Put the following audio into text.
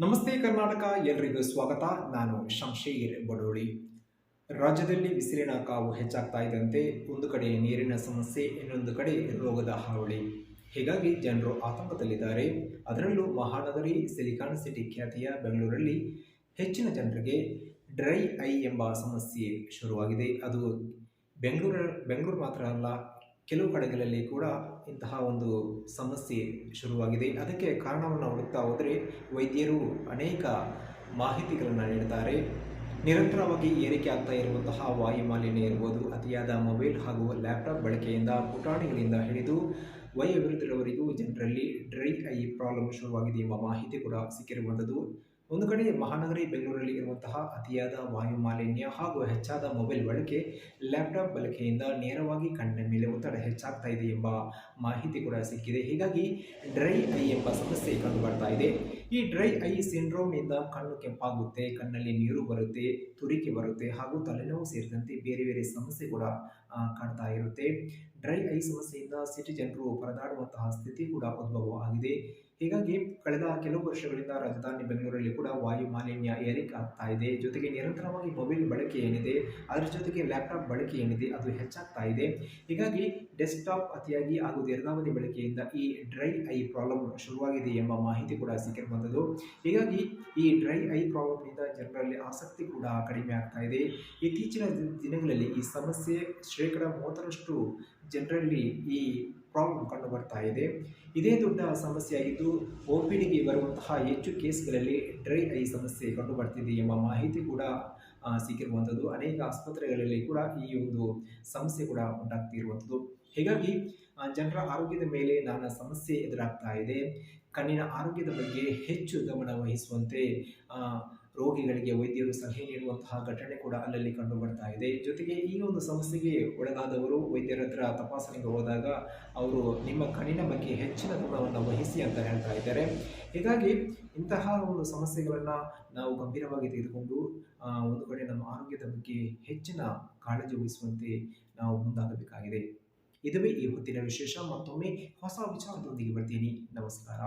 ನಮಸ್ತೆ ಕರ್ನಾಟಕ, ಎಲ್ರಿಗೂ ಸ್ವಾಗತ. ನಾನು ಶಂಶೀರ್ ಬಡೋಳಿ. ರಾಜ್ಯದಲ್ಲಿ ಬಿಸಿಲಿನ ಕಾವು ಹೆಚ್ಚಾಗ್ತಾ ಇದ್ದಂತೆ ಒಂದು ಕಡೆ ನೀರಿನ ಸಮಸ್ಯೆ, ಇನ್ನೊಂದು ಕಡೆ ರೋಗದ ಹಾವಳಿ. ಹೀಗಾಗಿ ಜನರು ಆತಂಕದಲ್ಲಿದ್ದಾರೆ. ಅದರಲ್ಲೂ ಮಹಾನಗರಿ, ಸಿಲಿಕಾನ್ ಸಿಟಿ ಖ್ಯಾತಿಯ ಬೆಂಗಳೂರಲ್ಲಿ ಹೆಚ್ಚಿನ ಜನರಿಗೆ ಡ್ರೈ ಐ ಎಂಬ ಸಮಸ್ಯೆ ಶುರುವಾಗಿದೆ. ಅದು ಬೆಂಗಳೂರ, ಬೆಂಗಳೂರು ಮಾತ್ರ ಅಲ್ಲ ಕೆಲವು ಕಡೆಗಳಲ್ಲಿ ಕೂಡ ಇಂತಹ ಒಂದು ಸಮಸ್ಯೆ ಶುರುವಾಗಿದೆ. ಅದಕ್ಕೆ ಕಾರಣವನ್ನು ಹುಡುಕ್ತಾ ಹೋದರೆ ವೈದ್ಯರು ಅನೇಕ ಮಾಹಿತಿಗಳನ್ನು ನೀಡುತ್ತಾರೆ ನಿರಂತರವಾಗಿ ಏರಿಕೆ ಆಗ್ತಾ ಇರುವಂತಹ ವಾಯು ಮಾಲಿನ್ಯ ಇರ್ಬೋದು, ಅತಿಯಾದ ಮೊಬೈಲ್ ಹಾಗೂ ಲ್ಯಾಪ್ಟಾಪ್ ಬಳಕೆಯಿಂದ ಪುಟಾಣಿಗಳಿಂದ ಹಿಡಿದು ವಯೋವೃದ್ಧರವರೆಗೂ ಜನರಲ್ಲಿ ಡ್ರೈ ಐ ಪ್ರಾಬ್ಲಮ್ ಶುರುವಾಗಿದೆ ಎಂಬ ಮಾಹಿತಿ ಕೂಡ ಸಿಕ್ಕಿರುವಂಥದ್ದು. ಒಂದು ಕಡೆ ಮಹಾನಗರಿ ಬೆಂಗಳೂರಲ್ಲಿ ಇರುವಂತಹ ಅತಿಯಾದ ವಾಯು ಮಾಲಿನ್ಯ ಹಾಗೂ ಹೆಚ್ಚಾದ ಮೊಬೈಲ್ ಬಳಕೆ, ಲ್ಯಾಪ್ಟಾಪ್ ಬಳಕೆಯಿಂದ ನೇರವಾಗಿ ಕಣ್ಣಿನ ಮೇಲೆ ಒತ್ತಡ ಹೆಚ್ಚಾಗ್ತಾ ಇದೆ ಎಂಬ ಮಾಹಿತಿ ಕೂಡ ಸಿಕ್ಕಿದೆ. ಹೀಗಾಗಿ ಡ್ರೈ ಐ ಎಂಬ ಸಮಸ್ಯೆ ಕಂಡು ಬರ್ತಾ ಇದೆ. ಈ ಡ್ರೈ ಐ ಸಿಂಡ್ರೋಮ್ನಿಂದ ಕಣ್ಣು ಕೆಂಪಾಗುತ್ತೆ, ಕಣ್ಣಲ್ಲಿ ನೀರು ಬರುತ್ತೆ, ತುರಿಕೆ ಬರುತ್ತೆ ಹಾಗೂ ತಲೆನೋವು ಸೇರಿದಂತೆ ಬೇರೆ ಬೇರೆ ಸಮಸ್ಯೆ ಕೂಡ ಕಾಣ್ತಾ ಇರುತ್ತೆ. ಡ್ರೈ ಐ ಸಮಸ್ಯೆಯಿಂದ ಸಿಟಿ ಜನರು ಪರದಾಡುವಂತಹ ಸ್ಥಿತಿ ಕೂಡ ಉದ್ಭವ ಆಗಿದೆ ಹೀಗಾಗಿ ಕಳೆದ ಕೆಲವು ವರ್ಷಗಳಿಂದ ರಾಜಧಾನಿ ಬೆಂಗಳೂರಲ್ಲಿ ಕೂಡ ವಾಯು ಮಾಲಿನ್ಯ ಏರಿಕೆ ಆಗ್ತಾ ಇದೆ. ಜೊತೆಗೆ ನಿರಂತರವಾಗಿ ಮೊಬೈಲ್ ಬಳಕೆ ಏನಿದೆ, ಅದರ ಜೊತೆಗೆ ಲ್ಯಾಪ್ಟಾಪ್ ಬಳಕೆ ಏನಿದೆ, ಅದು ಹೆಚ್ಚಾಗ್ತಾ ಇದೆ. ಹೀಗಾಗಿ ಡೆಸ್ಕ್ಟಾಪ್ ಅತಿಯಾಗಿ ಹಾಗೂ ದೀರ್ಘಾವಧಿ ಬಳಕೆಯಿಂದ ಈ ಡ್ರೈ ಐ ಪ್ರಾಬ್ಲಮ್ ಶುರುವಾಗಿದೆ ಎಂಬ ಮಾಹಿತಿ ಕೂಡ ಸಿಕ್ಕಿರುವಂಥದ್ದು ಹೀಗಾಗಿ ಈ ಡ್ರೈ ಐ ಪ್ರಾಬ್ಲಮ್ನಿಂದ ಜನರಲ್ಲಿ ಆಸಕ್ತಿ ಕೂಡ ಕಡಿಮೆ ಆಗ್ತಾ ಇದೆ. ಇತ್ತೀಚಿನ ದಿನಗಳಲ್ಲಿ ಈ ಸಮಸ್ಯೆ ಶೇಕಡ ಮೂವತ್ತರಷ್ಟು ಜನರಲ್ಲಿ ಈ ಪ್ರಾಬ್ಲಮ್ ಕಂಡು ಬರ್ತಾ ಇದೆ. ಇದೇ ದೊಡ್ಡ ಸಮಸ್ಯೆಯಾಗಿದ್ದು ಒ ಪಿ ಡಿಗೆ ಬರುವಂತಹ ಹೆಚ್ಚು ಕೇಸ್ಗಳಲ್ಲಿ ಡ್ರೈ ಐ ಸಮಸ್ಯೆ ಕಂಡು ಬರ್ತಿದೆ ಎಂಬ ಮಾಹಿತಿ ಕೂಡ ಸಿಕ್ಕಿರುವಂಥದ್ದು. ಅನೇಕ ಆಸ್ಪತ್ರೆಗಳಲ್ಲಿ ಕೂಡ ಈ ಒಂದು ಸಮಸ್ಯೆ ಕೂಡ ಉಂಟಾಗ್ತಿರುವಂಥದ್ದು. ಹೀಗಾಗಿ ಜನರ ಆರೋಗ್ಯದ ಮೇಲೆ ನನ್ನ ಸಮಸ್ಯೆ ಎದುರಾಗ್ತಾ ಇದೆ. ಕಣ್ಣಿನ ಆರೋಗ್ಯದ ಬಗ್ಗೆ ಹೆಚ್ಚು ಗಮನ ವಹಿಸುವಂತೆ ರೋಗಿಗಳಿಗೆ ವೈದ್ಯರು ಸಲಹೆ ನೀಡುವಂತಹ ಘಟನೆ ಕೂಡ ಅಲ್ಲಲ್ಲಿ ಕಂಡು ಬರ್ತಾ ಇದೆ. ಜೊತೆಗೆ ಈ ಒಂದು ಸಮಸ್ಯೆಗೆ ಒಳಗಾದವರು ವೈದ್ಯರ ಹತ್ರ ತಪಾಸಣೆಗೆ ಹೋದಾಗ ಅವರು ನಿಮ್ಮ ಕಣ್ಣಿನ ಬಗ್ಗೆ ಹೆಚ್ಚಿನ ಗಮನವನ್ನು ವಹಿಸಿ ಅಂತ ಹೇಳ್ತಾ ಇದ್ದಾರೆ. ಹೀಗಾಗಿ ಇಂತಹ ಒಂದು ಸಮಸ್ಯೆಗಳನ್ನು ನಾವು ಗಂಭೀರವಾಗಿ ತೆಗೆದುಕೊಂಡು ಒಂದು ಕಡೆ ನಮ್ಮ ಆರೋಗ್ಯದ ಬಗ್ಗೆ ಹೆಚ್ಚಿನ ಕಾಳಜಿ ವಹಿಸುವಂತೆ ನಾವು ಮುಂದಾಗಬೇಕಾಗಿದೆ. ಇದುವೇ ಈ ಹೊತ್ತಿನ ವಿಶೇಷ, ಮತ್ತೊಮ್ಮೆ ಹೊಸ ವಿಚಾರದೊಂದಿಗೆ ಬರ್ತೀನಿ. ನಮಸ್ಕಾರ.